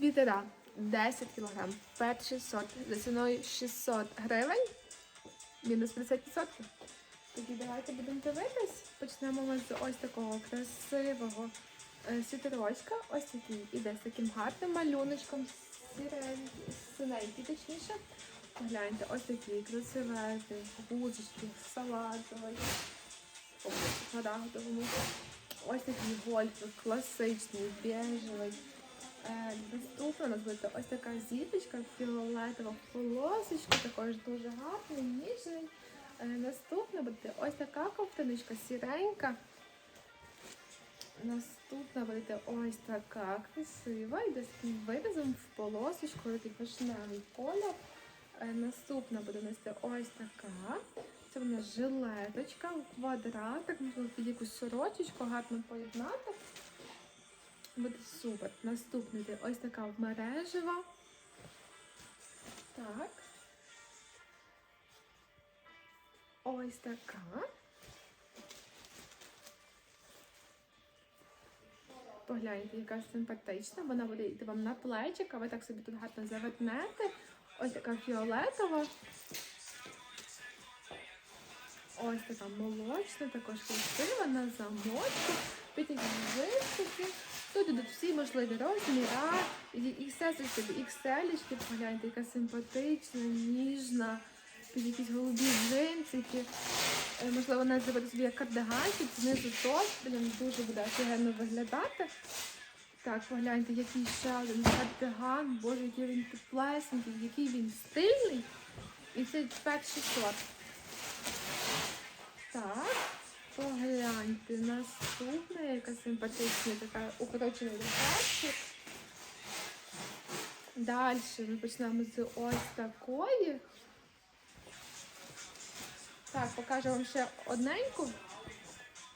Світера 10 кг, перший сорт за ціною 600 гривень, мінус 50%. Тоді давайте будемо дивитись. Почнемо ми з ось такого красивого е, світерочка. Ось такий іде з таким гарним малюночком, синенький точніше. Погляньте, ось такі красивезні гузочки, салатові, смарагдовому. Ось такий гольфик, класичний, біжевий. Нас буде ось така зіпочка, фіолетова полосочка, також дуже гарний, ніжний. Е, Наступна буде ось така ковтиночка сіренька. Наступна буде ось така красива, йде з таким вирізом в полосочку, такий вишневий колір. Е, Наступна буде нести ось така. Це в нас жилеточка квадратик, можливо під якусь сорочечку, гарно поєднати. Буде супер. Наступна йде ось така мережева. Так. Ось така. Погляньте, яка симпатична. Вона буде йти вам на плечик, а ви так собі тут гарно завернете. Ось така фіолетова. Ось така молочна, також красива на замочку. Під такі високі. Тут йдуть всі можливі розміри, і XS, собі XL, погляньте, яка симпатична, ніжна, під якісь голубі джинсики. Е, Можливо, навіть зробити собі як кардиганчик, знизу топ, блін, дуже буде офігенно виглядати. Так, погляньте, який ще один кардиган, боже, який він теплесенький, який він стильний. І це перший сорт. Так, погляньте, наступна, яка симпатична, така укорочена рукавчик. Далі ми почнемо з ось такої. Так, покажу вам ще одненьку.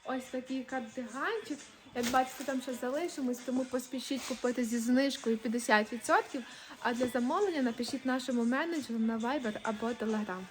Ось такий кардиганчик. Як бачите, там ще залишимось, тому поспішіть купити зі знижкою 50%. А для замовлення напишіть нашому менеджеру на Viber або Telegram.